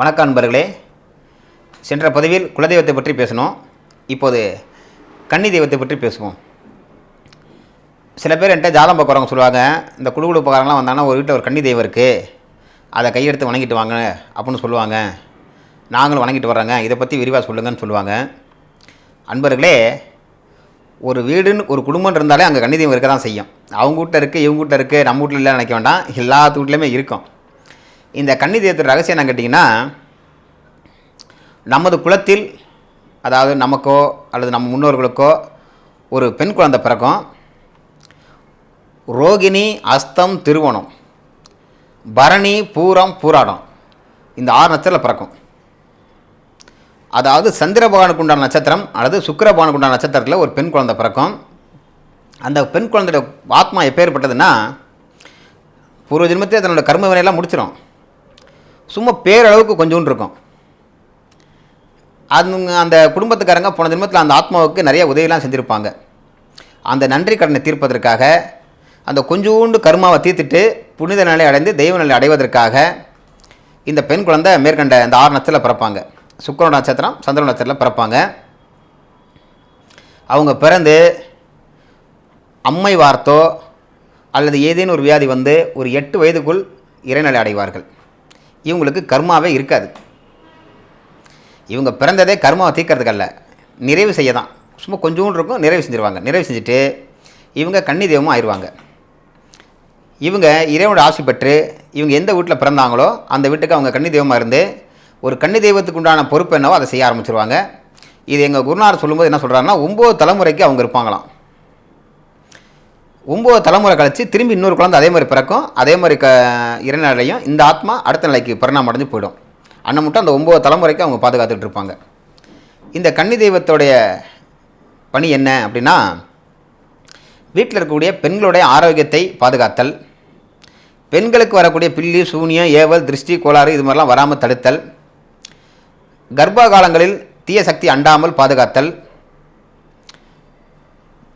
வணக்கம் அன்பர்களே சென்ற பதிவில் குலதெய்வத்தை பற்றி பேசணும் இப்போது கன்னி தெய்வத்தை பற்றி பேசுவோம். சில பேர் என்கிட்ட ஜாதம் பார்க்குறவங்க சொல்லுவாங்க இந்த குழு பக்காரங்களாம் வந்தாங்கன்னா ஒரு வீட்டில் ஒரு கன்னி தெய்வம் இருக்குது அதை கையெடுத்து வணங்கிட்டு வாங்க அப்படின்னு சொல்லுவாங்க. நாங்களும் வணங்கிட்டு வர்றாங்க. இதை பற்றி விரிவாக சொல்லுங்கன்னு சொல்லுவாங்க. அன்பர்களே ஒரு வீடுன்னு ஒரு குடும்பம் இருந்தாலே அங்கே கன்னி தெய்வம் இருக்க தான் செய்யும். அவங்க வீட்டில் இருக்குது இவங்க வீட்டில் இருக்குது நம்ம வீட்டில் இல்லை நினைக்க வேண்டாம். எல்லாத்து வீட்லேயுமே இருக்கும். இந்த கன்னி தெய்வத்தோட ரகசியம் என்ன கேட்டிங்கன்னா நமது குலத்தில் அதாவது நமக்கோ அல்லது நம்ம முன்னோர்களுக்கோ ஒரு பெண் குழந்தை பிறக்கும். ரோகிணி அஸ்தம் திருவோணம். பரணி பூரம் பூராடம். இந்த ஆறு நட்சத்திரத்தில் பிறக்கும். அதாவது சந்திர பகவானுக்கு உண்டான நட்சத்திரம் அல்லது சுக்கிர பகவானுக்கு உண்டான நட்சத்திரத்தில் ஒரு பெண் குழந்தை பிறக்கும். அந்த பெண் குழந்தையோட ஆத்மா எப்பேற்பட்டதுன்னா பூர்வ ஜென்மத்தில் தன்னோட கர்ம வினையெல்லாம் முடிச்சிடும் சும்மா பேரளவுக்கு கொஞ்சோண்டு இருக்கும். அதுங்க அந்த குடும்பத்துக்காரங்க போன ஜென்மத்தில் அந்த ஆத்மாவுக்கு நிறைய உதவிலாம் செஞ்சுருப்பாங்க. அந்த நன்றி கடனை தீர்ப்பதற்காக அந்த கொஞ்சோண்டு கருமாவை தீர்த்துட்டு புனித நிலை அடைந்து தெய்வ நிலை அடைவதற்காக இந்த பெண் குழந்தை மேற்கண்ட இந்த ஆறு நட்சத்திரத்தில் பிறப்பாங்க. சுக்கிர நட்சத்திரம் சந்திர நட்சத்திரத்தில் பிறப்பாங்க. அவங்க பிறந்து அம்மை வார்த்தோ அல்லது ஏதேனும் ஒரு வியாதி வந்து ஒரு எட்டு வயதுக்குள் இறைநிலை அடைவார்கள். இவங்களுக்கு கர்மாவே இருக்காது. இவங்க பிறந்ததே கர்மாவை தீர்க்கறதுக்கல்ல. நிறைவு செய்ய தான் சும்மா கொஞ்சோண்டு இருக்கும் நிறைவு செஞ்சுருவாங்க. நிறைவு செஞ்சுட்டு இவங்க கன்னி தெய்வமாக ஆயிடுவாங்க. இவங்க இறைவனோட ஆசை பெற்று இவங்க எந்த வீட்டில் பிறந்தாங்களோ அந்த வீட்டுக்கு அவங்க கன்னி தெய்வமாக இருந்து ஒரு கன்னி தெய்வத்துக்கு உண்டான பொறுப்பு என்னவோ அதை செய்ய ஆரம்பிச்சிருவாங்க. இது எங்கள் குருநார் சொல்லும்போது என்ன சொல்கிறாருன்னா ஒம்பது தலைமுறைக்கு அவங்க இருப்பாங்களாம். ஒம்பது தலைமுறை கழிச்சு திரும்பி இன்னொரு குழந்தை அதே மாதிரி பிறக்கும். அதே மாதிரி க இறைநிலையும் இந்த ஆத்மா அடுத்த நிலைக்கு பரிணாமம் அடைஞ்சு போயிடும். அண்ணன் மட்டும் அந்த ஒம்பது தலைமுறைக்கு அவங்க பாதுகாத்துட்டு இருப்பாங்க. இந்த கன்னி தெய்வத்தோடைய பணி என்ன அப்படின்னா வீட்டில் இருக்கக்கூடிய பெண்களுடைய ஆரோக்கியத்தை பாதுகாத்தல் பெண்களுக்கு வரக்கூடிய பில்லி சூனியம் ஏவல் திருஷ்டி கோளாறு இது மாதிரிலாம் வராமல் தடுத்தல் கர்ப்ப காலங்களில் தீய சக்தி அண்டாமல் பாதுகாத்தல்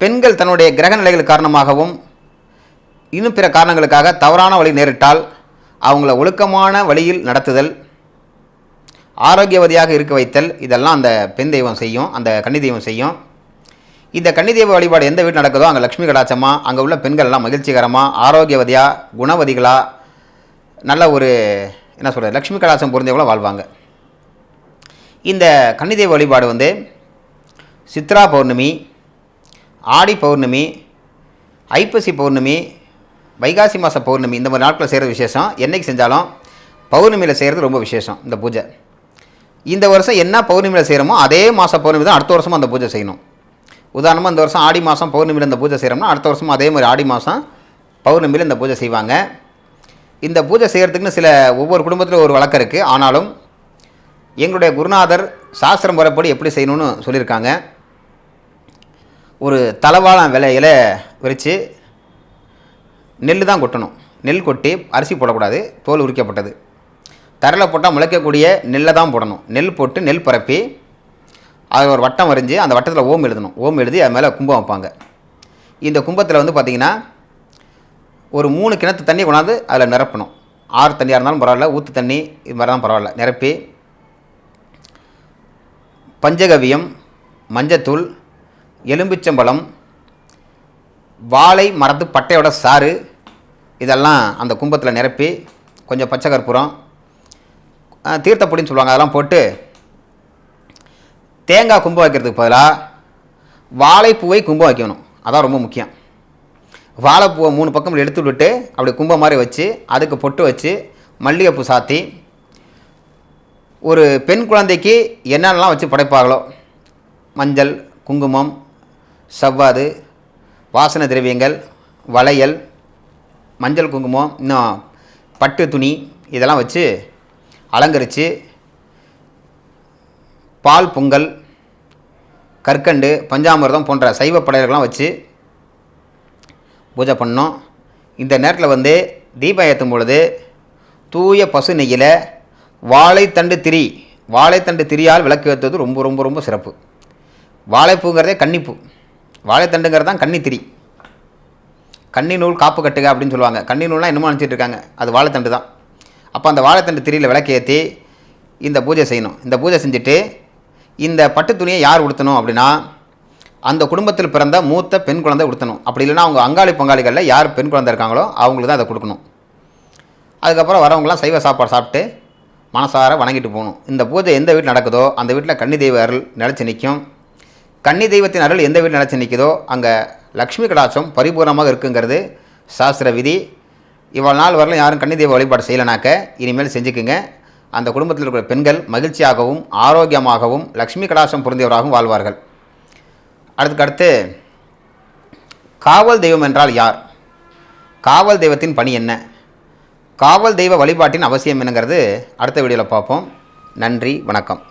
பெண்கள் தன்னுடைய கிரக நிலைகள் காரணமாகவும் இன்னும் பிற காரணங்களுக்காக தவறான வழி நேரிட்டால் அவங்கள ஒழுக்கமான வழியில் நடத்துதல் ஆரோக்கியவதியாக இருக்க வைத்தல் இதெல்லாம் அந்த பெண் தெய்வம் செய்யும் அந்த கன்னி தெய்வம் செய்யும். இந்த கன்னி தெய்வ வழிபாடு எந்த வீடு நடக்குதோ அங்கே லக்ஷ்மி கடாச்சமாக அங்கே உள்ள பெண்கள்லாம் மகிழ்ச்சிகரமாக ஆரோக்கியவதியாக குணவதிகளாக நல்ல ஒரு என்ன சொல்கிறது லக்ஷ்மி கடாச்சம் பொருந்தியவங்களும் வாழ்வாங்க. இந்த கன்னி தெய்வ வழிபாடு வந்து சித்ரா பௌர்ணமி ஆடி பௌர்ணமி ஐப்பசி பௌர்ணமி வைகாசி மாத பௌர்ணமி இந்த மாதிரி நாட்களில் செய்கிறது விசேஷம். என்றைக்கு செஞ்சாலும் பௌர்ணமியில் செய்கிறது ரொம்ப விசேஷம் இந்த பூஜை. இந்த வருஷம் என்ன பௌர்ணமியில் செய்கிறோமோ அதே மாத பௌர்ணமி தான் அடுத்த வருஷமும் அந்த பூஜை செய்யணும். உதாரணமாக இந்த வருஷம் ஆடி மாதம் பௌர்ணமியில் இந்த பூஜை செய்கிறோம்னா அடுத்த வருஷமும் அதே மாதிரி ஆடி மாதம் பௌர்ணமியில் இந்த பூஜை செய்வாங்க. இந்த பூஜை செய்கிறதுக்குன்னு சில ஒவ்வொரு குடும்பத்திலும் ஒரு வழக்கம் இருக்குது ஆனாலும் எங்களுடைய குருநாதர் சாஸ்திரம் முறைப்படி எப்படி செய்யணும்னு சொல்லியிருக்காங்க. ஒரு தலவாழம் விலையில் விரித்து நெல் தான் கொட்டணும். நெல் கொட்டி அரிசி போடக்கூடாது தோல் உரிக்கப்பட்டது. தரையில் போட்டால் முளைக்கக்கூடிய நெல்லை தான் போடணும். நெல் போட்டு நெல் பரப்பி அது ஒரு வட்டம் வரைஞ்சி அந்த வட்டத்தில் ஓம் எழுதணும். ஓம் எழுதி அது மேலே கும்பம் வைப்பாங்க. இந்த கும்பத்தில் வந்து பார்த்திங்கன்னா ஒரு மூணு கிணத்து தண்ணி கொண்டாந்து அதில் நிரப்பணும். ஆறு தண்ணியாக இருந்தாலும் பரவாயில்ல ஊற்று தண்ணி இது மாதிரி தான் பரவாயில்ல. நிரப்பி பஞ்சகவியம் மஞ்சத்தூள் எலும்பிச்சம்பழம் வாழை மரத்து பட்டையோட சாறு இதெல்லாம் அந்த கும்பத்தில் நிரப்பி கொஞ்சம் பச்சை கற்பூரம் தீர்த்தப்பொடின்னு சொல்லுவாங்க அதெல்லாம் போட்டு தேங்காய் கும்பம் வைக்கிறதுக்கு பதிலாக வாழைப்பூவை கும்பம் வைக்கணும். அதான் ரொம்ப முக்கியம். வாழைப்பூவை மூணு பக்கம் எடுத்து விட்டு அப்படி கும்பம் மாதிரி வச்சு அதுக்கு பொட்டு வச்சு மல்லிகைப்பூ சாத்தி ஒரு பெண் குழந்தைக்கு என்னென்னலாம் வச்சு படைப்பாங்களோ மஞ்சள் குங்குமம் செவ்வாது வாசனை திரவியங்கள் வளையல் மஞ்சள் குங்குமம் இன்னும் பட்டு துணி இதெல்லாம் வச்சு அலங்கரித்து பால் பொங்கல் கற்கண்டு பஞ்சாமிர்தம் போன்ற சைவ படையல்கள்லாம் வச்சு பூஜை பண்ணோம். இந்த நேரத்தில் வந்து தீபம் ஏற்றும் பொழுது தூய பசு நெய்யில் வாழைத்தண்டு திரி வாழைத்தண்டு திரியால் விளக்கு ஏற்றுவது ரொம்ப ரொம்ப ரொம்ப சிறப்பு. வாழைப்பூங்கிறதே கன்னிப்பூ. வாழைத்தண்டுங்கிறது தான் கன்னித்திரி கன்னி நூல் காப்பு கட்டுக அப்படின்னு சொல்லுவாங்க. கன்னி நூல்லாம் என்னமோ நினச்சிட்டு இருக்காங்க. அது வாழைத்தண்டு தான். அப்போ அந்த வாழைத்தண்டு திரியில் விளக்கேற்றி இந்த பூஜை செய்யணும். இந்த பூஜை செஞ்சுட்டு இந்த பட்டு துணியை யார் உடுத்தணும் அப்படின்னா அந்த குடும்பத்தில் பிறந்த மூத்த பெண் குழந்தை உடுத்தணும். அப்படி இல்லைன்னா அவங்க அங்காளி பங்காளிகளில் யார் பெண் குழந்தை இருக்காங்களோ அவங்களுக்கு தான் அதை கொடுக்கணும். அதுக்கப்புறம் வரவங்களாம் சைவ சாப்பாடு சாப்பிட்டு மனசார வணங்கிட்டு போகணும். இந்த பூஜை எந்த வீட்டில் நடக்குதோ அந்த வீட்டில் கன்னி தெய்வ அருள் நிலச்சி நிற்கும். கன்னி தெய்வத்தின் அருள் எந்த வீட்டில் நிலச்சி நிற்கிதோ அங்கே லக்ஷ்மி கடாட்சம் பரிபூர்ணமாக இருக்குங்கிறது சாஸ்திர விதி. இவ்வளோ நாள் வரலும் யாரும் கன்னி தெய்வ வழிபாடு செய்யலைனாக்க இனிமேல் செஞ்சுக்குங்க. அந்த குடும்பத்தில் இருக்கிற பெண்கள் மகிழ்ச்சியாகவும் ஆரோக்கியமாகவும் லக்ஷ்மி கடாசம் பொருந்தியவராகவும் வாழ்வார்கள். அடுத்துக்கடுத்து காவல் தெய்வம் என்றால் யார்? காவல் தெய்வத்தின் பணி என்ன? காவல் தெய்வ வழிபாட்டின் அவசியம் என்னங்கிறது அடுத்த வீடியோவில் பார்ப்போம். நன்றி வணக்கம்.